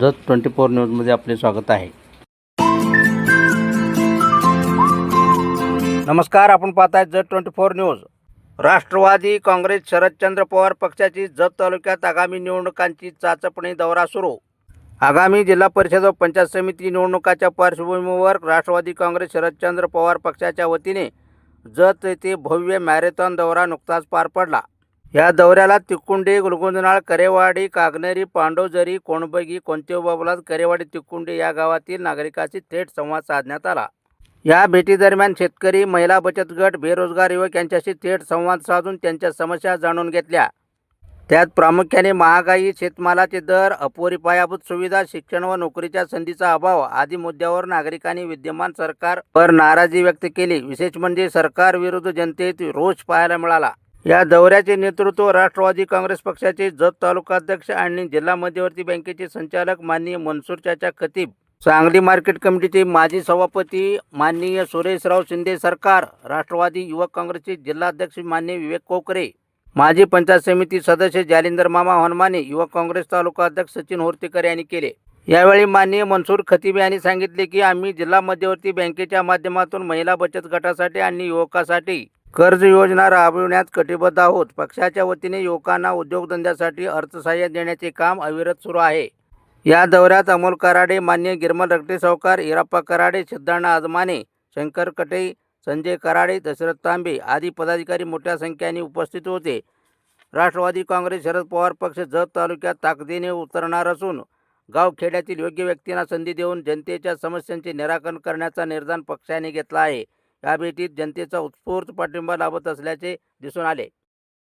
Jat twenty four न्यूजमध्ये आपले स्वागत आहे. नमस्कार आपण पाहताय Jat twenty four news. Rashtravadi Congress Sharadchandra Pawar पक्षाची जत तालुक्यात आगामी निवडणुकांची चाचपणी दौरा सुरू. आगामी जिल्हा परिषद व पंचायत समिती निवडणुकाच्या पार्श्वभूमीवर राष्ट्रवादी काँग्रेस शरदचंद्र पवार पक्षाच्या वतीने जत येथे भव्य मॅरेथॉन दौरा नुकताच पार पडला. या दौऱ्याला तिकुंडी गुलगुंजनाळ करेवाडी कागनेरी पांडोजरी कोणबगी कोणतेबाबलात करेवाडी तिकुंडी या गावातील नागरिकांशी थेट संवाद साधण्यात आला. या भेटीदरम्यान शेतकरी महिला बचत गट बेरोजगार युवक यांच्याशी थेट संवाद साधून त्यांच्या समस्या जाणून घेतल्या. त्यात प्रामुख्याने महागाई शेतमालाचे दर अपुरी पायाभूत सुविधा शिक्षण व नोकरीच्या संधीचा अभाव आदी मुद्द्यावर नागरिकांनी विद्यमान सरकारवर नाराजी व्यक्त केली. विशेष म्हणजे सरकार विरुद्ध जनतेत रोष पाहायला मिळाला. या दौऱ्याचे नेतृत्व राष्ट्रवादी काँग्रेस पक्षाचे जत तालुकाध्यक्ष आणि जिल्हा मध्यवर्ती बँकेचे संचालक माननीय मनसूर चाचा खतीब सांगली मार्केट कमिटीचे माजी सभापती माननीय सुरेशराव शिंदे सरकार राष्ट्रवादी युवक काँग्रेसचे जिल्हाध्यक्ष मान्य विवेक कोकरे माजी पंचायत समिती सदस्य जालिंदर मामा हनुमाने युवक काँग्रेस तालुका अध्यक्ष सचिन होर्तेकर यांनी केले. यावेळी माननीय मनसूर खतीब यांनी सांगितले की आम्ही जिल्हा मध्यवर्ती बँकेच्या माध्यमातून महिला बचत गटासाठी आणि युवकासाठी कर्ज योजना राबविण्यात कटिबद्ध आहोत. पक्षाच्या वतीने युवकांना उद्योगधंद्यासाठी अर्थसहाय्य देण्याचे काम अविरत सुरू आहे. या दौऱ्यात अमोल कराडे मान्य गिरमल रगटे सावकार इराप्पा कराडे सिद्धाणा आजमाने शंकर कटे संजय कराडे दशरथ तांबे आदी पदाधिकारी मोठ्या संख्येने उपस्थित होते. राष्ट्रवादी काँग्रेस शरद पवार पक्ष जत तालुक्यात ताकदीने उतरणार असून गावखेड्यातील योग्य व्यक्तींना संधी देऊन जनतेच्या समस्यांचे निराकरण करण्याचा निर्धार पक्षाने घेतला आहे. या भेटीत जनतेचा उत्स्फूर्त पाठिंबा लाभत असल्याचे दिसून आले.